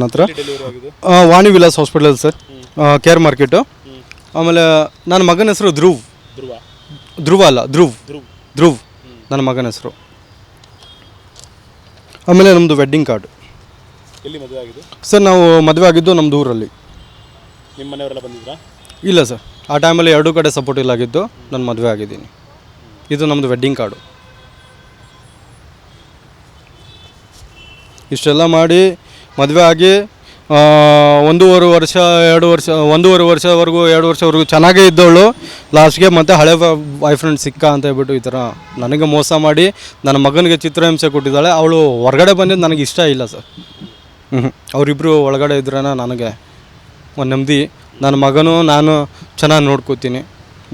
ನನ್ನ ಹತ್ರ Vani Vilas hospital sir. Care market ಆಮೇಲೆ ನನ್ನ ಮಗನ ಹೆಸರು ಧ್ರುವ್. ಧ್ರುವ. ಅಲ್ಲ ಧ್ರುವ್. ಧ್ರುವ. ನನ್ನ ಮಗನ ಹೆಸರು. ಆಮೇಲೆ ನಮ್ಮದು ವೆಡ್ಡಿಂಗ್ ಕಾರ್ಡ್ ಎಲ್ಲಿ ಮದುವೆ ಆಗಿದೆ? ಸರ್ ನಾವು ಮದುವೆ ಆಗಿದ್ದು ನಮ್ಮದು ಊರಲ್ಲಿ. ನಿಮ್ಮ ಮನೆಯವರೆಲ್ಲ ಬಂದಿದ್ರಾ? ಇಲ್ಲ ಸರ್. ಆ ಟೈಮಲ್ಲಿ ಎರಡೂ ಕಡೆ ಸಪೋರ್ಟ್ ಇಲ್ಲ ಆಗಿದ್ದು ನಾನು ಮದುವೆ ಆಗಿದ್ದೀನಿ. ಇದು ನಮ್ಮದು ವೆಡ್ಡಿಂಗ್ ಕಾರ್ಡು ಇಷ್ಟೆಲ್ಲ ಮಾಡಿ ಮದುವೆ ಆಗಿ ಒಂದೂವರೆ ವರ್ಷ, ಎರಡು ವರ್ಷ, ಒಂದೂವರೆ ವರ್ಷವರೆಗೂ, ಎರಡು ವರ್ಷವರೆಗೂ ಚೆನ್ನಾಗೇ ಇದ್ದವಳು. ಲಾಸ್ಟ್ಗೆ ಮತ್ತೆ ಹಳೆ ಬಾಯ್ ಫ್ರೆಂಡ್ ಸಿಕ್ಕ ಅಂತ ಹೇಳ್ಬಿಟ್ಟು ಈ ಥರ ನನಗೆ ಮೋಸ ಮಾಡಿ, ನನ್ನ ಮಗನಿಗೆ ಚಿತ್ರಹಿಂಸೆ ಕೊಟ್ಟಿದ್ದಾಳೆ. ಅವಳು ಹೊರಗಡೆ ಬಂದಿದ್ದು ನನಗೆ ಇಷ್ಟ ಇಲ್ಲ ಸರ್. ಹ್ಞೂ ಅವರಿಬ್ಬರು ಒಳಗಡೆ ಇದ್ರೇ ನನಗೆ ಒಂದು ನೆಮ್ಮದಿ. ನನ್ನ ಮಗನೂ ನಾನು ಚೆನ್ನಾಗಿ ನೋಡ್ಕೋತೀನಿ.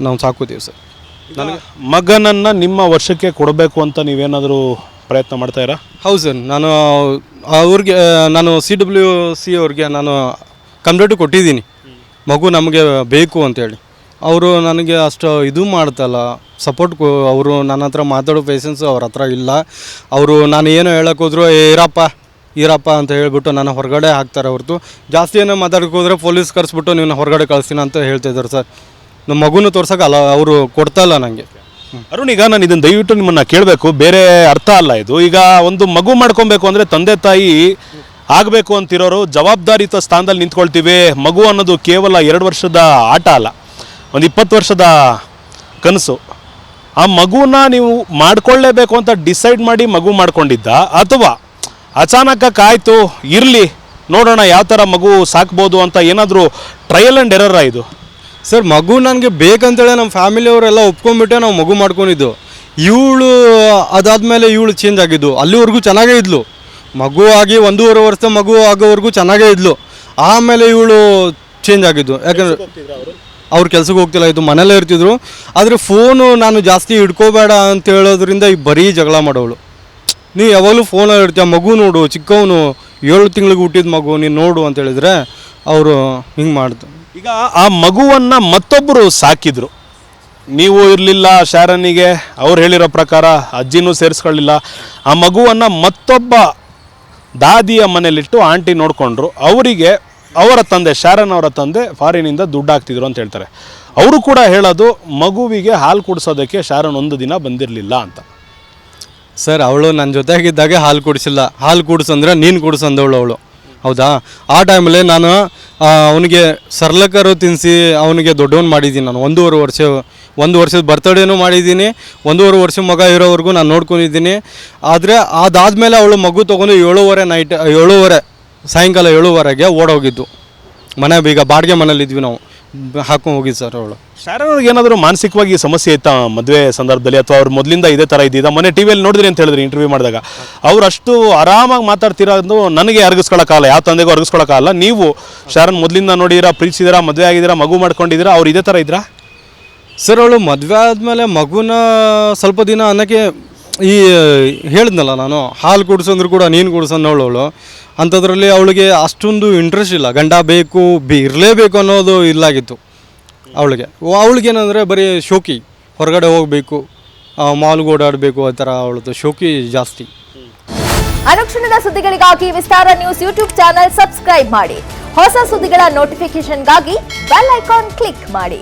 ನಾವು ಸಾಕೋತೀವಿ ಸರ್. ನನಗೆ ಮಗನನ್ನು ನಿಮ್ಮ ವರ್ಷಕ್ಕೆ ಕೊಡಬೇಕು ಅಂತ ನೀವೇನಾದರೂ ಪ್ರಯತ್ನ ಮಾಡ್ತಾ ಇರೋ? ಹೌದು ಸರ್. ನಾನು ಅವ್ರಿಗೆ ನಾನು ಸಿ ಡಬ್ಲ್ಯೂ ಸಿ ಅವ್ರಿಗೆ ನಾನು ಕಂಪ್ಲೇಂಟು ಕೊಟ್ಟಿದ್ದೀನಿ. ಮಗು ನಮಗೆ ಬೇಕು ಅಂತೇಳಿ. ಅವರು ನನಗೆ ಅಷ್ಟು ಇದು ಮಾಡ್ತಲ್ಲ ಸಪೋರ್ಟ್ ಅವರು ನನ್ನ ಹತ್ರ ಮಾತಾಡೋ ಪೇಷನ್ಸ್ ಅವ್ರ ಹತ್ರ ಇಲ್ಲ. ಅವರು ನಾನು ಏನು ಹೇಳೋಕ್ಕೋದ್ರು ಹೋದ್ರು "ಏ, ಇರಪ್ಪ ಇರಪ್ಪ ಅಂತ ಹೇಳಿಬಿಟ್ಟು ನನ್ನ ಹೊರಗಡೆ ಹಾಕ್ತಾರೆ ಹೊರತು. ಜಾಸ್ತಿ ಏನೋ ಮಾತಾಡೋಕೆ ಹೋದರೆ ಪೊಲೀಸ್ ಕರೆಸ್ಬಿಟ್ಟು ನೀವು ಹೊರಗಡೆ ಕಳಿಸ್ತೀನಿ ಅಂತ ಹೇಳ್ತಿದ್ದಾರೆ ಸರ್. ನಮ್ಮ ಮಗುನೂ ತೋರ್ಸೋಕ್ಕಲ್ಲ ಅವರು ಕೊಡ್ತಾ ಇಲ್ಲ ನನಗೆ ಅರುಣ್, ಈಗ ನಾನು ಇದನ್ನ ದಯವಿಟ್ಟು ನಿಮ್ಮನ್ನ ಕೇಳಬೇಕು. ಬೇರೆ ಅರ್ಥ ಅಲ್ಲ ಇದು. ಈಗ ಒಂದು ಮಗು ಮಾಡ್ಕೊಬೇಕು ಅಂದ್ರೆ ತಂದೆ ತಾಯಿ ಆಗಬೇಕು ಅಂತಿರೋರು ಜವಾಬ್ದಾರಿಯುತ ಸ್ಥಾನದಲ್ಲಿ ನಿಂತ್ಕೊಳ್ತೀವಿ. ಮಗು ಅನ್ನೋದು ಕೇವಲ ಎರಡು ವರ್ಷದ ಆಟ ಅಲ್ಲ. ಒಂದು ಇಪ್ಪತ್ತು ವರ್ಷದ ಕನಸು. ಆ ಮಗುನ ನೀವು ಮಾಡ್ಕೊಳ್ಳೇಬೇಕು ಅಂತ ಡಿಸೈಡ್ ಮಾಡಿ ಮಗು ಮಾಡ್ಕೊಂಡಿದ್ದ? ಅಥವಾ ಅಚಾನಕ ಕಾಯ್ತು, ಇರಲಿ, ನೋಡೋಣ ಯಾವ ಥರ ಮಗು ಸಾಕ್ಬೋದು ಅಂತ ಏನಾದರೂ ಟ್ರಯಲ್ ಆ್ಯಂಡ್ ಎರರ ಇದು? ಸರ್, ಮಗು ನನಗೆ ಬೇಕಂತೇಳಿ ನಮ್ಮ ಫ್ಯಾಮಿಲಿಯವರೆಲ್ಲ ಒಪ್ಕೊಂಡ್ಬಿಟ್ಟೆ ನಾವು ಮಗು ಮಾಡ್ಕೊಂಡಿದ್ದು. ಇವಳು, ಅದಾದಮೇಲೆ ಇವಳು ಚೇಂಜ್ ಆಗಿದ್ದು. ಅಲ್ಲಿವರೆಗೂ ಚೆನ್ನಾಗೇ ಇದ್ಲು. ಮಗು ಆಗಿ ಒಂದೂವರೆ ವರ್ಷ ಮಗು ಆಗೋವರೆಗೂ ಚೆನ್ನಾಗೇ ಇದ್ಲು. ಆಮೇಲೆ ಇವಳು ಚೇಂಜ್ ಆಗಿದ್ದು. ಯಾಕಂದ್ರೆ ಅವ್ರು ಕೆಲಸಕ್ಕೆ ಹೋಗ್ತಿಲ್ಲ, ಇದು ಮನೇಲೇ ಇರ್ತಿದ್ರು. ಆದರೆ ಫೋನು ನಾನು ಜಾಸ್ತಿ ಹಿಡ್ಕೋಬೇಡ ಅಂತ ಹೇಳೋದ್ರಿಂದ ಈ ಬರೀ ಜಗಳ ಮಾಡೋಳು ನೀ ಯಾವಾಗಲೂ ಫೋನಲ್ಲಿ ಇರ್ತೀಯ? ಮಗು ನೋಡು, ಚಿಕ್ಕವನು, ಏಳು ತಿಂಗಳಿಗೆ ಹುಟ್ಟಿದ ಮಗು, ನೀನು ನೋಡು ಅಂತ ಹೇಳಿದ್ರೆ ಅವರು ಹಿಂಗೆ ಮಾಡ್ತಾರೆ ಈಗ ಆ ಮಗುವನ್ನ ಮತ್ತೊಬ್ಬರು ಸಾಕಿದ್ರು. ನೀವು ಇರಲಿಲ್ಲ ಶಾರನಿಗೆ, ಅವ್ರು ಹೇಳಿರೋ ಪ್ರಕಾರ ಅಜ್ಜಿನೂ ಸೇರಿಸ್ಕೊಳ್ಳಿಲ್ಲ. ಆ ಮಗುವನ್ನು ಮತ್ತೊಬ್ಬ ದಾದಿಯ ಮನೇಲಿಟ್ಟು ಆಂಟಿ ನೋಡಿಕೊಂಡ್ರು. ಅವರಿಗೆ ಅವರ ತಂದೆ, ಶಾರನ್ ಅವರ ತಂದೆ ಫಾರಿನಿಂದ ದುಡ್ಡು ಹಾಕ್ತಿದ್ರು ಅಂತ ಹೇಳ್ತಾರೆ. ಅವರು ಕೂಡ ಹೇಳೋದು, ಮಗುವಿಗೆ ಹಾಲು ಕುಡಿಸೋದಕ್ಕೆ ಶಾರನ್ ಒಂದು ದಿನ ಬಂದಿರಲಿಲ್ಲ ಅಂತ. ಸರ್, ಅವಳು ನನ್ನ ಜೊತೆಗಿದ್ದಾಗೆ ಹಾಲು ಕುಡಿಸಿಲ್ಲ. ಹಾಲು ಕುಡಿಸಂದ್ರೆ ನೀನು ಕುಡಿಸಂದವಳು ಅವಳು. ಹೌದಾ? ಆ ಟೈಮಲ್ಲಿ ನಾನು ಅವನಿಗೆ ಸರ್ಲಕರು ತಿನ್ನಿಸಿ ಅವನಿಗೆ ದೊಡ್ಡವನು ಮಾಡಿದ್ದೀನಿ ನಾನು. ಒಂದೂವರೆ ವರ್ಷ, ಒಂದು ವರ್ಷದ ಬರ್ತಡೇನೂ ಮಾಡಿದ್ದೀನಿ. ಒಂದೂವರೆ ವರ್ಷ ಮಗ ಇರೋವರೆಗೂ ನಾನು ನೋಡ್ಕೊಂಡಿದ್ದೀನಿ. ಆದರೆ ಅದಾದಮೇಲೆ ಅವಳು ಮಗು ತೊಗೊಂಡು ಏಳುವರೆ ನೈಟ್ ಏಳುವರೆ, ಸಾಯಂಕಾಲ ಏಳುವರೆಗೆ ಓಡೋಗಿದ್ದು. ಮನೆ ಬೀಗ ಬಾಡಿಗೆ ಮನೇಲಿದ್ವಿ ನಾವು. ಹಾಕೊಂಡು ಹೋಗಿದ್ದು ಸರ್ ಅವಳು. ಶಾರನ್ ಅವ್ರಿಗೆ ಏನಾದರೂ ಮಾನಸಿಕವಾಗಿ ಸಮಸ್ಯೆ ಇತ್ತಾ ಮದುವೆ ಸಂದರ್ಭದಲ್ಲಿ? ಅಥವಾ ಅವ್ರು ಮೊದಲಿಂದ ಇದೇ ಥರ ಇದ್ದಿದ್ದ ಮೊನ್ನೆ ಟಿ ವಿಯಲ್ಲಿ ನೋಡಿದ್ರಿ ಅಂತ ಹೇಳಿದ್ರಿ ಇಂಟರ್ವ್ಯೂ ಮಾಡಿದಾಗ. ಅವ್ರು ಅಷ್ಟು ಆರಾಮಾಗಿ ಮಾತಾಡ್ತಿರೋದು ನನಗೆ ಅರ್ಗಿಸ್ಕೊಳಕ್ಕಾಗಲ್ಲ ಯಾವ ತಂದೆಗೂ ಅರ್ಗಿಸ್ಕೊಳಕ್ಕಾಗಲ್ಲ ನೀವು ಶಾರನ್ ಮೊದಲಿಂದ ನೋಡಿದಿರಾ, ಪ್ರೀತಿಸಿದಿರಾ, ಮದುವೆ ಆಗಿದ್ದೀರಾ, ಮಗು ಮಾಡ್ಕೊಂಡಿದ್ದೀರಾ, ಅವ್ರು ಇದೇ ಥರ ಇದ್ರಾ? ಸರ್ ಅವಳು ಮದುವೆ ಆದಮೇಲೆ ಮಗುನ ಸ್ವಲ್ಪ ದಿನ ಅನ್ನಕ್ಕೆ ಈ ಹೇಳಿದ್ನಲ್ಲ ನಾನು, ಹಾಲು ಕುಡಿಸಂದ್ರು ಕೂಡ ನೀನು ಕುಡಿಸೋನವಳು ಅವಳು ಅಂಥದ್ರಲ್ಲಿ ಅವಳಿಗೆ ಅಷ್ಟೊಂದು ಇಂಟ್ರೆಸ್ಟ್ ಇಲ್ಲ. ಗಂಡ ಬೇಕು, ಬಿ, ಇರಲೇಬೇಕು ಅನ್ನೋದು ಇಲ್ಲಾಗಿತ್ತು ಅವಳಿಗೆ. ಅವಳಿಗೇನಂದರೆ ಬರೀ ಶೋಕಿ. ಹೊರಗಡೆ ಹೋಗಬೇಕು ಮಾಲ್ಗೆ ಓಡಾಡಬೇಕು ಆ ಥರ ಅವಳದು ಶೋಕಿ ಜಾಸ್ತಿ. ಅನುಕ್ಷಣದ ಸುದ್ದಿಗಳಿಗಾಗಿ Vistara news YouTube channel subscribe ಮಾಡಿ. ಹೊಸ ಸುದ್ದಿಗಳ ನೋಟಿಫಿಕೇಶನ್ಗಾಗಿ ಬೆಲ್ ಐಕಾನ್ ಕ್ಲಿಕ್ ಮಾಡಿ.